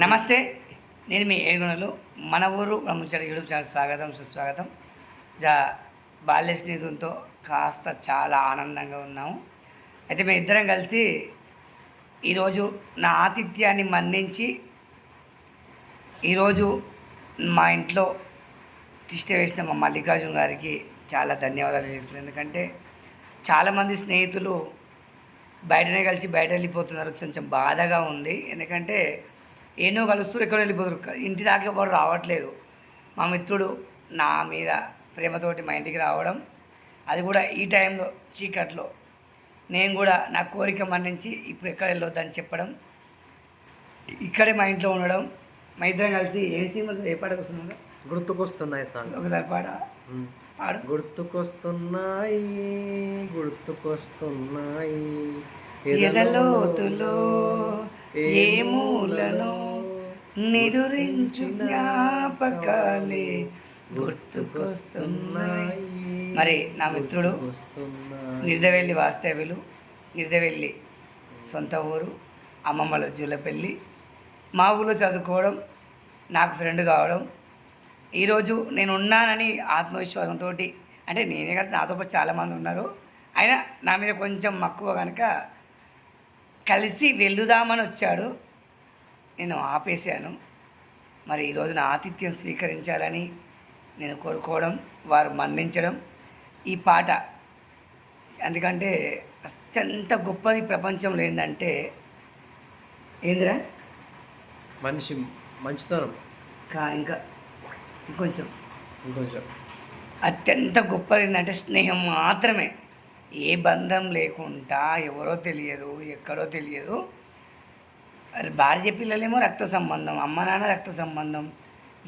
నమస్తే నేను మీ ఏడుగుణలు మన ఊరు బ్రహ్మచారి యూట్యూబ్ ఛానల్ స్వాగతం సుస్వాగతం. జా బాల్య స్నేహితులతో కాస్త చాలా ఆనందంగా ఉన్నాము. అయితే మేము ఇద్దరం కలిసి ఈరోజు నా ఆతిథ్యాన్ని మన్నించి ఈరోజు మా ఇంట్లో తిష్ట వేసిన మా మల్లికార్జున గారికి చాలా ధన్యవాదాలు తెలుసుకున్నాను ఎందుకంటే చాలామంది స్నేహితులు బయటనే కలిసి బయట వెళ్ళిపోతున్నారు. కొంచెం బాధగా ఉంది. ఎందుకంటే ఎన్నో కలుస్తూ ఎక్కడ వెళ్ళిపోతారు ఇంటి దాకా ఎవరు రావట్లేదు. మా మిత్రుడు నా మీద ప్రేమతోటి మా ఇంటికి రావడం అది కూడా ఈ టైంలో చీకట్లో. నేను కూడా నా కోరిక మన్నించి ఇప్పుడు ఎక్కడ వెళ్ళొద్దని చెప్పడం ఇక్కడే మా ఇంట్లో ఉండడం మా ఇద్దరం కలిసి ఏం సినిమా ఏ పాటకు వస్తున్నాడు గుర్తుకొస్తున్నాయి సాంగ్స్ ఒకసారి పాట. పాడు. గుర్తుకొస్తున్నాయి గుర్తుకొస్తున్నాయి. ఎదలోతులో ఏ మూలను నిదురించు జ్ఞాపకాలే గుర్తుకొస్తున్నాయి. మరి నా మిత్రుడు. నిర్దవెల్లి వాస్తవ్యులు నిర్దవెల్లి సొంత ఊరు అమ్మమ్మల జూలపల్లి. మా ఊళ్ళో చదువుకోవడం నాకు ఫ్రెండ్ కావడం ఈరోజు నేను ఉన్నానని ఆత్మవిశ్వాసంతో అంటే నేనే కదా నాతో పాటు చాలామంది ఉన్నారు. అయినా నా మీద కొంచెం మక్కువ కనుక కలిసి వెళ్దామని వచ్చాడు. నేను ఆపేశాను. మరి ఈరోజు నా ఆతిథ్యం స్వీకరించాలని నేను కోరుకోవడం వారు మన్నించడం ఈ పాట. ఎందుకంటే అత్యంత గొప్పది ప్రపంచంలో ఏంటంటే ఏందిరా? మనిషి మంచితనం. కా ఇంకా ఇంకొంచెం. ఇంకొంచెం. అత్యంత గొప్పది ఏంటంటే స్నేహం మాత్రమే. ఏ బంధం లేకుండా ఎవరో తెలియదు ఎక్కడో తెలియదు. అది భార్య పిల్లలేమో రక్త సంబంధం అమ్మ నాన్న రక్త సంబంధం.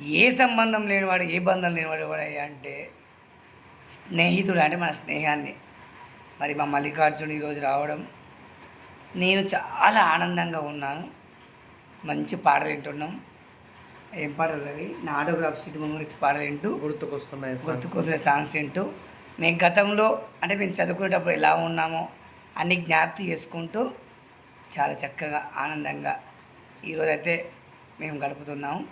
ఏ సంబంధం లేనివాడు ఏ బంధం లేనివాడు ఎవడయ్యా అంటే స్నేహితుడు అంటే మన స్నేహాన్ని. మరి మా మల్లికార్జున ఈరోజు రావడం నేను చాలా ఆనందంగా ఉన్నాను. మంచి పాటలు వింటున్నాం. ఏం పాటలు అవి? నా ఆటోగ్రాఫ్ సీట్ మెమరీస్ పాటలు వింటూ గుర్తుకొస్తున్నాయి songs. గుర్తుకొసే సాంగ్స్ వింటూ. మేము గతంలో అంటే మేము చదువుకునేటప్పుడు ఎలా ఉన్నామో అన్ని జ్ఞాప్తి చేసుకుంటూ చాలా చక్కగా ఆనందంగా ఈరోజైతే మేము గడుపుతున్నాము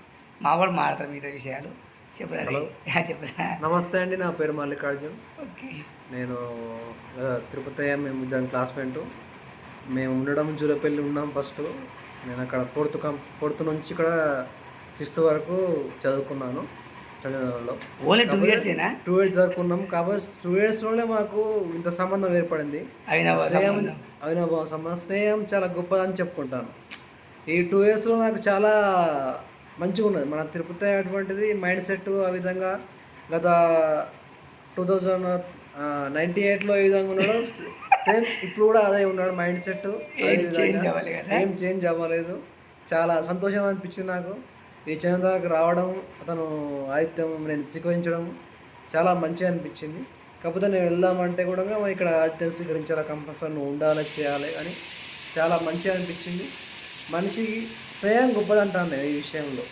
మా వాళ్ళు మాడతారు మిగతా విషయాలు. చెప్పురా. చెప్పురా. నమస్తే అండి నా పేరు మల్లికార్జున్. ఓకే. నేను తిరుపతి మేము ఇద్దరం క్లాస్మేట్. మేము ఉండడం జూలపల్లి ఉన్నాం ఫస్ట్. నేను అక్కడ ఫోర్త్ కం ఫోర్త్ నుంచి ఇక్కడ సిక్స్త్ వరకు చదువుకున్నాను. చదివినలో ఓన్లీ టూ ఇయర్సేనా టూ ఇయర్స్ చదువుకున్నాం కాబట్టి టూ ఇయర్స్లోనే మాకు ఇంత సంబంధం ఏర్పడింది. స్నేహం. అవినాభావ సంబంధం. స్నేహం చాలా గొప్పదని చెప్పుకుంటాను. ఈ టూ ఇయర్స్లో నాకు చాలా మంచిగా ఉన్నది. మన తిరుపతి అటువంటిది మైండ్ సెట్ ఆ విధంగా గత టూ థౌజండ్ నైంటీ ఎయిట్లో ఏ విధంగా ఉన్నాడు సేమ్ ఇప్పుడు కూడా అదే ఉన్నాడు మైండ్ సెట్? ఏం చేంజ్ అవ్వలేదు. చాలా సంతోషం అనిపించింది నాకు. ఈ చంద్రకి రావడం అతను ఆదిత్యం నేను స్వీకరించడం చాలా మంచిగా అనిపించింది. కాకపోతే నేను వెళ్దామంటే కూడా ఇక్కడ ఆదిత్యం స్వీకరించాలా కంపల్సరీ నువ్వు ఉండాలి చేయాలి అని చాలా మంచిగా అనిపించింది. మనిషికి స్నేహం గొప్పదంటాను ఈ విషయంలో.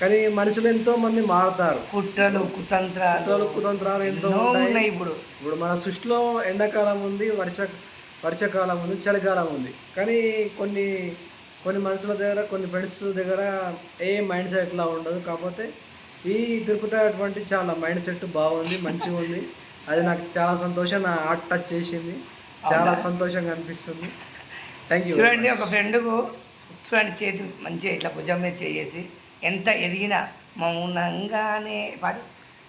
కానీ మనుషులు ఎంతో మంది మారుతారు. కుట్రలు కుతంత్రాలు. కుతంత్రాలు ఎంతో. ఉన్నాయి ఇప్పుడు. ఇప్పుడు మన సృష్టిలో ఎండాకాలం ఉంది వర్ష వర్షాకాలం ఉంది చలికాలం ఉంది. కానీ కొన్ని కొన్ని మనుషుల దగ్గర కొన్ని ఫ్రెండ్స్ దగ్గర ఏ మైండ్ సెట్లా ఉండదు. కాకపోతే ఈ తిరుపతి అటువంటి చాలా మైండ్ సెట్ బాగుంది మంచిగా ఉంది. అది నాకు చాలా సంతోషం నా హార్ట్ టచ్ చేసింది. చాలా సంతోషంగా అనిపిస్తుంది. థ్యాంక్ యూ చూడండి ఒక ఫ్రెండ్కు చూడండి చేతి మంచిగా ఇట్లా భుజం మీద చేసి ఎంత ఎదిగినా మౌనంగానే పాడు.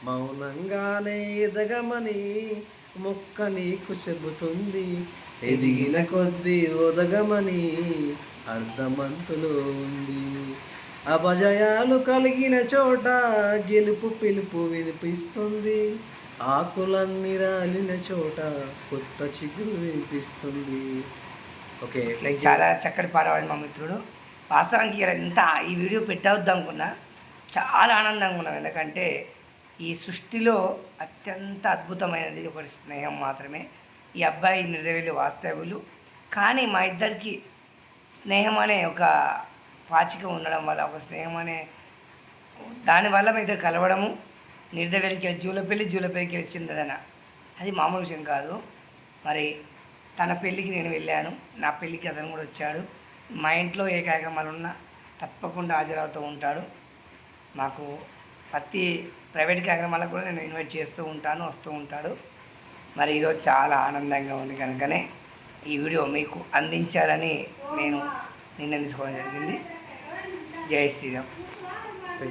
మౌనంగానే ఎదగమని మొక్క నీకు చెబుతుంది. ఎదిగిన కొద్దీ ఒదగమని అర్ధమంతులో ఉంది అపజయాలు కలిగిన చోట గెలుపు పిలుపు వినిపిస్తుంది. ఆకులన్నీ రాలిన చోట కొత్త చిగురు వినిపిస్తుంది. ఓకే లైక్ చాలా చక్కటి పాడవాడు మా మిత్రుడు. వాస్తవానికి ఇలా ఎంత ఈ వీడియో పెట్టవద్దు అనుకున్నా చాలా ఆనందంగా ఉన్నాం. ఎందుకంటే ఈ సృష్టిలో అత్యంత అద్భుతమైనది ఒక స్నేహం మాత్రమే. ఈ అబ్బాయి నిర్దవేలి వాస్తవులు కానీ మా ఇద్దరికి స్నేహం అనే ఒక పాచిక ఉండడం వల్ల ఒక స్నేహం అనే దానివల్ల మా ఇద్దరు కలవడము నిర్దవేలికి వెళ్ళి జూలపల్లి జూలపల్లికి వెళ్ళి చిందదన అది మామూలు విషయం కాదు. మరి తన పెళ్ళికి నేను వెళ్ళాను. నా పెళ్ళికి అతను కూడా వచ్చాడు. మా ఇంట్లో ఏ కార్యక్రమాలు ఉన్నా తప్పకుండా హాజరవుతూ ఉంటాడు. మాకు ప్రతి ప్రైవేట్ కార్యక్రమాలకు కూడా నేను ఇన్వైట్ చేస్తూ ఉంటాను వస్తూ ఉంటాడు. మరి ఈరోజు చాలా ఆనందంగా ఉంది కనుకనే ఈ వీడియో మీకు అందించాలని నేను నిర్ణయం తీసుకోవడం జరిగింది. జై శ్రీరామ్.